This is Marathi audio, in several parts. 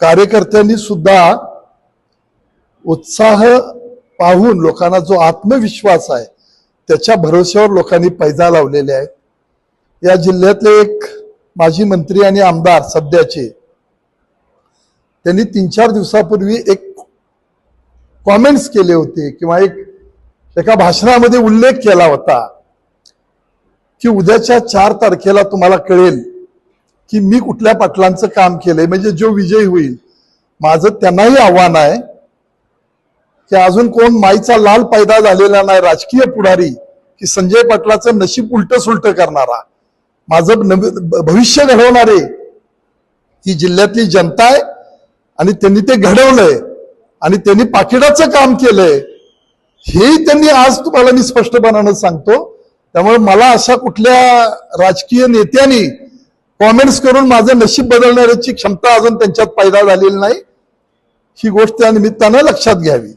कार्यकर्त्यांनी सुद्धा उत्साह पाहून लोकांना जो आत्मविश्वास आहे त्याच्या भरोश्यावर लोकांनी पैजा लावलेले आहेत. या जिल्ह्यातले एक माजी मंत्री आणि आमदार सध्याचे त्यांनी तीन चार दिवसापूर्वी एक कॉमेंट्स केले होते किंवा एक एका भाषणामध्ये उल्लेख केला होता की उद्याच्या चार तारखेला तुम्हाला कळेल की मी कुठल्या पाटलांचं काम केलंय म्हणजे जो विजयी होईल. माझं त्यांनाही आव्हान आहे की अजून कोण माईचा लाल पैदा झालेला नाही राजकीय पुढारी की संजय पाटलाचं नशीब उलट सुलट करणारा. माझं भविष्य घडवणारे ही जिल्ह्यातली जनता आहे आणि त्यांनी ते घडवलंय आणि त्यांनी पाकिटाचं काम केलंय. हेही त्यांनी आज तुम्हाला मी स्पष्टपणानं सांगतो. त्यामुळे मला अशा कुठल्या राजकीय नेत्यांनी कॉमेंट्स करून माझं नशीब बदलण्याची क्षमता अजून त्यांच्यात पैदा झालेली नाही. ही गोष्ट त्या निमित्तानं लक्षात घ्यावी.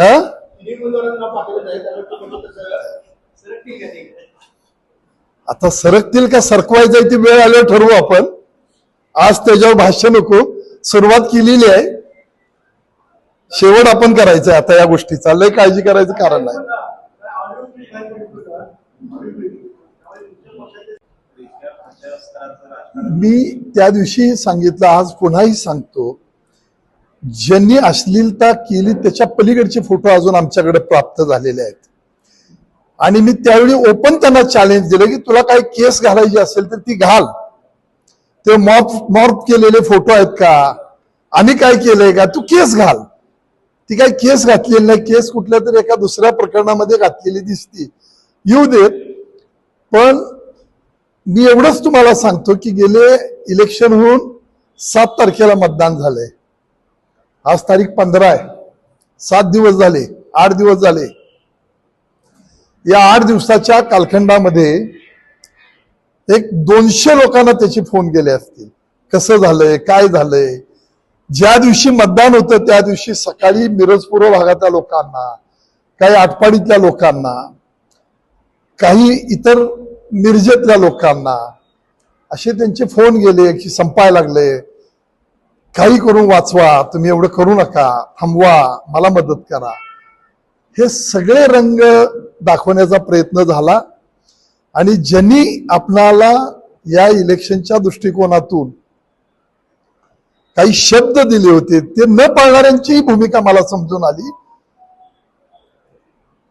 हा? आता सरकतील का सरकवायचं ती वेळ आल्यावर ठरवू आपण. आज त्याच्यावर भाष्य नको. सुरुवात केलेली आहे. शेवट आपण करायचंय आता या गोष्टीचा. लय काळजी करायचं कारण नाही. मी त्या दिवशी सांगितलं आज पुन्हाही सांगतो. ज्यांनी अश्लीलता केली त्याच्या पलीकडचे फोटो अजून आमच्याकडे प्राप्त झालेले आहेत. आणि मी त्यावेळी ओपन त्यांना चॅलेंज दिलं की तुला काही केस घालायची असेल तर ती घाल. ते मॉर्फ मॉर्फ केलेले फोटो आहेत का? आम्ही काय केलंय का? तू केस घाल. ती काही केस घातलेली नाही. केस कुठल्या तरी एका दुसऱ्या प्रकरणामध्ये घातलेली दिसती. येऊ देत पण मी एवढंच तुम्हाला सांगतो की गेले इलेक्शन होऊन सात तारखेला मतदान झालंय. आज तारीख पंधरा आहे. सात दिवस झाले. आठ दिवस झाले. या आठ दिवसाच्या कालखंडामध्ये एक दोनशे लोकांना त्याचे फोन गेले असतील. कसं झालंय? काय झालंय? ज्या दिवशी मतदान होतं त्या दिवशी सकाळी मिरजपूर्व भागातल्या लोकांना काही आटपाडीतल्या लोकांना काही इतर मिरजेतल्या लोकांना असे त्यांचे फोन गेले की संपाय लागले काही करून वाचवा तुम्ही एवढं करू नका थांबवा मला मदत करा. हे सगळे रंग दाखवण्याचा प्रयत्न झाला आणि ज्यांनी आपणाला या इलेक्शनच्या दृष्टिकोनातून काही शब्द दिले होते ते न पाळणाऱ्यांचीही भूमिका मला समजून आली.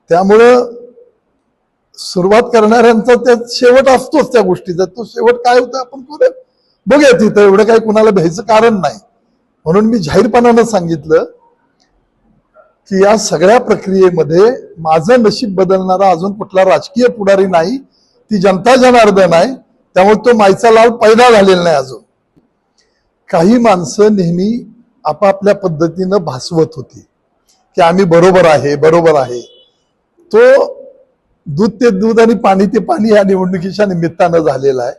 त्यामुळं सुरुवात करणाऱ्यांचा त्यात शेवट असतोच त्या गोष्टीचा. तो शेवट काय होतं आपण करूया बघूया तिथं एवढं काही कुणाला भ्यायचं कारण नाही. म्हणून मी जाहीरपणानं सांगितलं की या सगळ्या प्रक्रियेमध्ये माझं नशीब बदलणारा अजून कुठला राजकीय पुढारी नाही ती जनता जनार्दन आहे त्यामुळे तो मायचा लाल पैदा झालेला नाही अजून. काही माणसं नेहमी आपापल्या पद्धतीनं भासवत होती. की आम्ही बरोबर आहे बरोबर आहे. तो दूध ते दूध आणि पाणी ते पाणी या निवडणुकीच्या निमित्तानं झालेला आहे.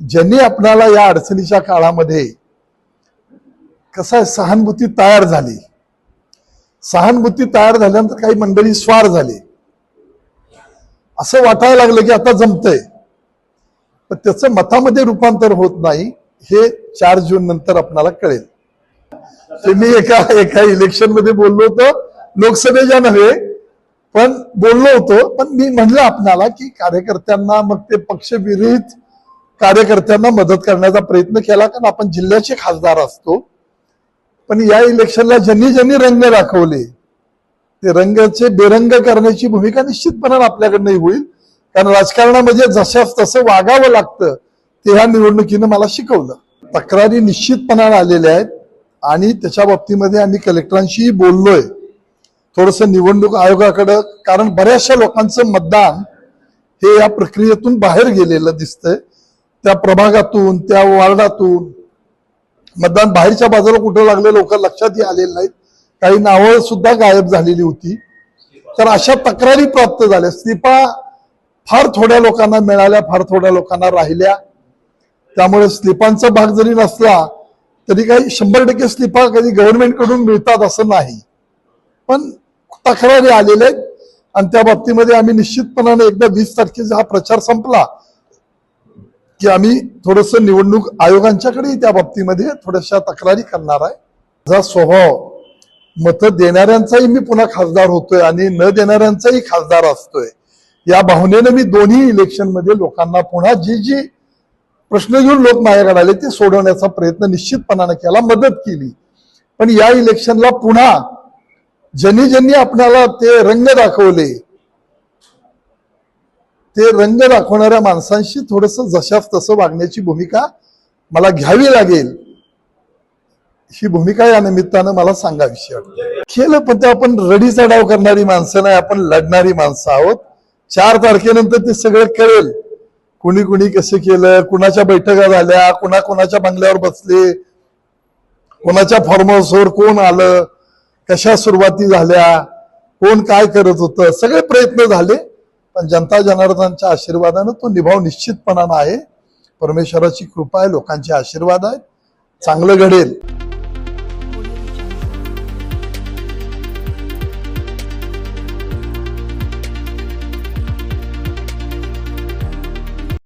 ज्यांनी आपणाला या अडचणीच्या काळामध्ये कसं आहे सहानुभूती तयार झाली. सहानुभूती तयार झाल्यानंतर काही मंडळी स्वार झाली. असं वाटायला लागलं की आता जमतंय. पण त्याचं मतामध्ये रूपांतर होत नाही. हे चार जून नंतर आपणाला कळेल. ते मी एका एका इलेक्शनमध्ये बोललो होतो लोकसभेच्या नव्हे पण बोललो होतो पण मी म्हणलं आपणाला की कार्यकर्त्यांना मग ते पक्षविरहित कार्यकर्त्यांना मदत करण्याचा प्रयत्न केला कारण आपण जिल्ह्याचे खासदार असतो. पण या इलेक्शनला ज्यांनी ज्यांनी रंग दाखवले ते रंगाचे बेरंग करण्याची भूमिका निश्चितपणे आपल्याकडनंही होईल. कारण राजकारणामध्ये जशास तसं वागावं लागतं ते ह्या निवडणुकीनं मला शिकवलं. तक्रारी निश्चितपणाने आलेल्या आहेत आणि त्याच्या बाबतीमध्ये आम्ही कलेक्टरांशीही बोललोय. थोडस निवडणूक आयोगाकडं कारण बऱ्याचशा लोकांचं मतदान हे या प्रक्रियेतून बाहेर गेलेलं दिसतंय. त्या प्रभागातून त्या वार्डातून. मतदान बाहेरच्या बाजूला कुठं लागले लोक लक्षातही आलेले नाहीत. काही नावं सुद्धा गायब झालेली होती. तर अशा तक्रारी प्राप्त झाल्या. स्लिपा फार थोड्या लोकांना मिळाल्या फार थोड्या लोकांना राहिल्या. त्यामुळे स्लिपांचा भाग जरी नसला तरी काही शंभर टक्के स्लिपा कधी गव्हर्नमेंटकडून मिळतात असं नाही. पण तक्रारी आलेल्या आहेत आणि त्या बाबतीमध्ये आम्ही निश्चितपणाने एकदा वीस तारखेचा हा प्रचार संपला की आम्ही थोडस निवडणूक आयोगांच्याकडेही त्या बाबतीमध्ये थोड्याशा तक्रारी करणार आहे. माझा स्वभाव मतं देणाऱ्यांचाही मी पुन्हा खासदार होतोय आणि न देणाऱ्यांचाही खासदार असतोय. या भावनेनं मी दोन्ही इलेक्शनमध्ये लोकांना पुन्हा जी जी प्रश्न घेऊन लोक माझ्याकडे आले ते सोडवण्याचा प्रयत्न निश्चितपणानं केला मदत केली. पण या इलेक्शनला पुन्हा ज्यांनी ज्यांनी आपल्याला ते रंग दाखवले ते रंग दाखवणाऱ्या माणसांशी थोडस जशास तसं वागण्याची भूमिका मला घ्यावी लागेल. ही भूमिका या निमित्तानं मला सांगावीशी वाटते. केलं पण ते आपण रडीचा डाव करणारी माणसं नाही आपण लढणारी माणसं आहोत. चार तारखेनंतर ते सगळं कळेल. कुणी कुणी कसं केलं कुणाच्या बैठका झाल्या कुणा कुणाच्या बंगल्यावर बसले कोणाच्या फार्म हाऊसवर कोण आलं कशा सुरुवाती झाल्या कोण काय करत होतं सगळे प्रयत्न झाले पण जनता जनार्दनच्या आशीर्वादानं तो निभाव निश्चितपणानं आहे. परमेश्वराची कृपा आहे लोकांचे आशीर्वाद आहेत. चांगलं घडेल.